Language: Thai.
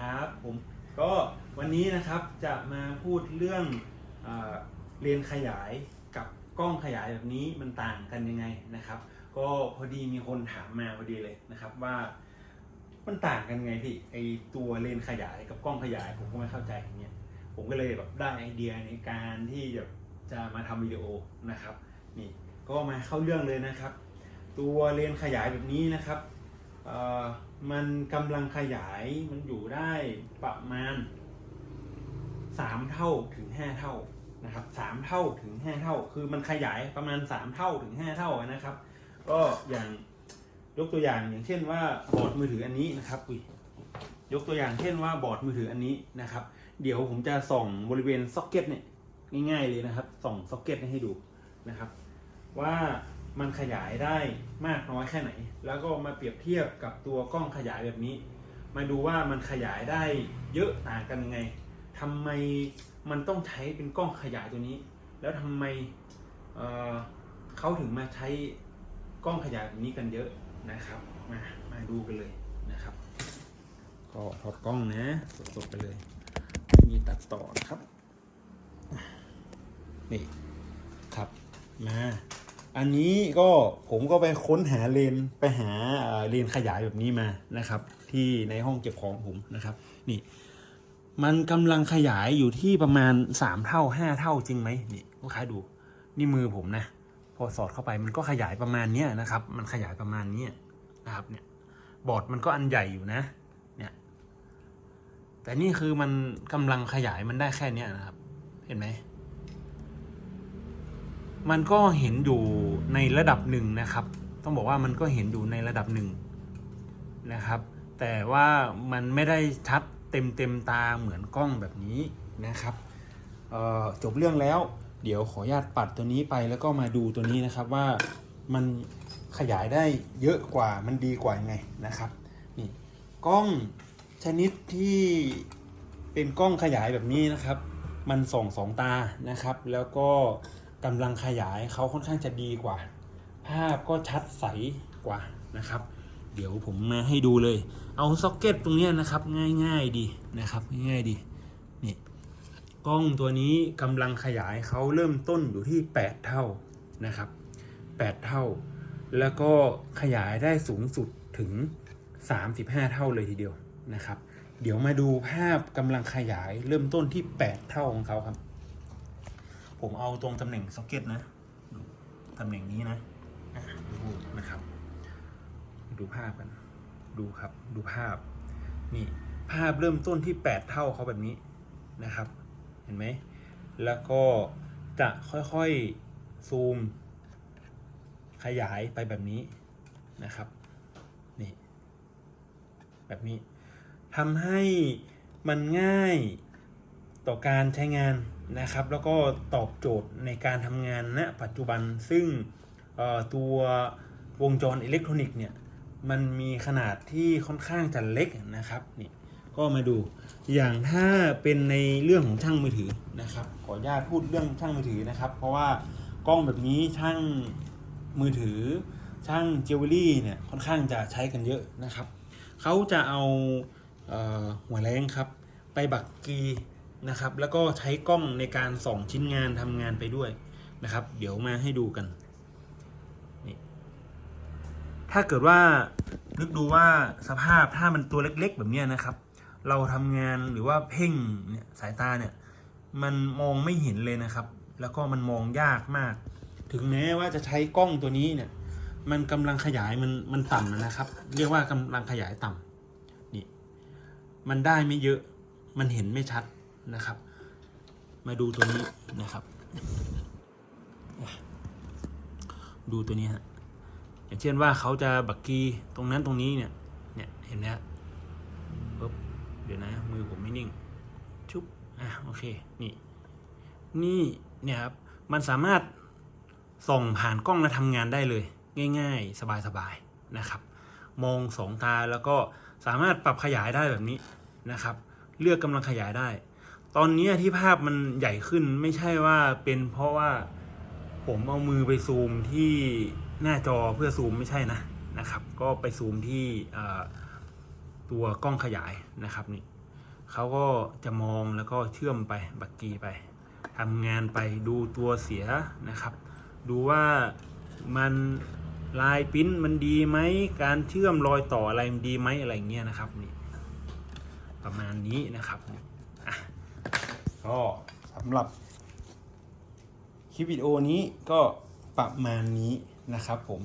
ครับผมก็วันนี้นะครับจะมาพูดเรื่องเอเลนส์ขยายกับกล้องขยายแบบนี้มันต่างกันยังไงนะครับ ก็พอดีมีคนถามมาพอดีเลยนะครับว่ามันต่างกันไงพี่ไอตัวเลนส์ขยายกับกล้องขยายผมก็ไม่เข้าใจอย่างเงี้ยผมก็เลยแบบได้ไอเดียในการที่จะจะมาทำวิดีโอนะครับนี่ก็มาเข้าเรื่องเลยนะครับ ตัวเลนส์ขยายแบบนี้นะครับ มันกำลังขยายมันอยู่ได้ประมาณ 3 เท่าถึง 5 เท่านะครับ3เท่าถึง 5 เท่า คือมันขยายประมาณ 3 เท่าถึง 5 เท่านะครับ ก็อย่างยกตัวอย่างอย่างเช่นว่าบอร์ดมือถืออันนี้นะครับอุ๊ยยกตัวอย่างเช่นว่าบอร์ดมือถืออันนี้นะครับ เดี๋ยวผมจะส่องบริเวณซ็อกเก็ตเนี่ยง่ายๆเลยนะครับส่องซ็อกเก็ตให้ดูนะครับ ว่า มันขยายได้มากน้อยแค่ไหน แล้วก็มาเปรียบเทียบกับตัวกล้องขยายแบบนี้ มาดูว่ามันขยายได้เยอะต่างกันยังไงทำไมมันต้องใช้เป็นกล้องขยายตัวนี้ แล้วทำไมเเขาถึงมาใช้กล้องขยายแบบนี้กันเยอะนะครับ มา มาดูกันเลยนะครับ ก็ถอดกล้องนะสดๆไปเลย มีตัดต่อนะครับ นี่ ครับ มา อันนี้ก็ผมก็ไปค้นหาเลนไปหาเลนขยายแบบนี้มานะครับ ที่ในห้องเก็บของผมนะครับ นี่ มันกำลังขยายอยู่ที่ประมาณสามเท่าห้าเท่าจริงไหมนี่ลูกค้าดูนี่มือผมนะ พอสอดเข้าไปมันก็ขยายประมาณเนี้ยนะครับ มันขยายประมาณนี้นะครับเนี่ยบอร์ดมันก็อันใหญ่อยู่นะเนี่ยแต่นี่คือมันกำลังขยายมันได้แค่เนี้ยนะครับ เห็นไหม มันก็เห็นอยู่ในระดับหนึ่งนะครับ ต้องบอกว่ามันก็เห็นอยู่ในระดับหนึ่งนะครับ แต่ว่ามันไม่ได้ชัดเต็มเต็มตาเหมือนกล้องแบบนี้นะครับเอ่อจบเรื่องแล้ว เดี๋ยวขออนุญาตปัดตัวนี้ไปแล้วก็มาดูตัวนี้นะครับว่ามันขยายได้เยอะกว่ามันดีกว่ายังไงนะครับนี่กล้องชนิดที่เป็นกล้องขยายแบบนี้นะครับ มันส่องสองตานะครับ แล้วก็ กำลังขยายเขาค่อนข้างจะดีกว่า ภาพก็ชัดใสกว่านะครับ เดี๋ยวผมมาให้ดูเลย เอาซ็อกเก็ตตรงนี้นะครับ ง่ายๆดีนะครับง่ายๆดีนี่กล้องตัวนี้กำลังขยายเขาเริ่มต้นอยู่ที่ 8 เท่านะครับ 8 เท่า แล้วก็ขยายได้สูงสุดถึง 35 เท่าเลยทีเดียวนะครับ เดี๋ยวมาดูภาพกำลังขยายเริ่มต้นที่ 8 เท่าของเขาครับ ผมเอาตรงตำแหน่งซ็อกเก็ตนะตำแหน่งนี้นะอะดูนะครับ ดูภาพกัน ดูครับ ดูภาพ นี่ภาพเริ่มต้นที่ 8 เท่าเขาแบบนี้นะครับ เห็นไหม แล้วก็จะค่อยๆ ซูม ขยายไปแบบนี้นะครับ นี่ แบบนี้ทำให้มันง่ายต่อการใช้งาน นะครับ แล้วก็ตอบโจทย์ในการทำงานณปัจจุบันซึ่งตัววงจรอิเล็กทรอนิกส์เนี่ยมันมีขนาดที่ค่อนข้างจะเล็กนะครับนี่ก็มาดูอย่างถ้าเป็นในเรื่องของช่างมือถือนะครับ ขออนุญาตพูดเรื่องช่างมือถือนะครับ เพราะว่ากล้องแบบนี้ช่างมือถือ ช่างจิวเวลรี่เนี่ยค่อนข้างจะใช้กันเยอะนะครับเขาจะเอาเอ่อหัวแรงครับ ไปบักกี นะครับ แล้วก็ใช้กล้องในการส่องชิ้นงานทำงานไปด้วยนะครับ เดี๋ยวมาให้ดูกันนี่ถ้าเกิดว่านึกดูว่าสภาพถ้ามันตัวเล็ก ๆ แบบนี้นะครับ เราทำงานหรือว่าเพ่งเนี่ยสายตาเนี่ยมันมองไม่เห็นเลยนะครับ แล้วก็มันมองยากมาก ถึงแม้ว่าจะใช้กล้องตัวนี้เนี่ย มันกำลังขยายมันมันต่ำนะครับ เรียกว่ากำลังขยายต่ำนี่ มันได้ไม่เยอะ มันเห็นไม่ชัด นะครับ มาดูตัวนี้นะครับ ดูตัวนี้ฮะอย่างเช่นว่าเขาจะบักกีตรงนั้นตรงนี้เนี่ยเนี่ยเห็นไหมฮะปึ๊บเดี๋ยวนะมือผมไม่นิ่งชุบอะโอเคนี่นี่เนี่ยครับมันสามารถส่องผ่านกล้องและทำงานได้เลย ง่ายๆ สบายๆนะครับ มองสองตาแล้วก็สามารถปรับขยายได้แบบนี้นะครับ เลือกกำลังขยายได้ ตอนนี้ที่ภาพมันใหญ่ขึ้นไม่ใช่ว่าเป็นเพราะว่าผมเอามือไปซูมที่หน้าจอเพื่อซูมไม่ใช่นะนะครับ ก็ไปซูมที่ตัวกล้องขยายนะครับนี่เขาก็จะมองแล้วก็เชื่อมไปบักกีไปทำงานไปดูตัวเสียนะครับ ดูว่ามันลายปิ้นมันดีไหมการเชื่อมรอยต่ออะไรมันดีไหมอะไรเงี้ยนะครับนี่ประมาณนี้นะครับอะ ก็สำหรับคลิปวิดีโอนี้ก็ประมาณนี้นะครับผม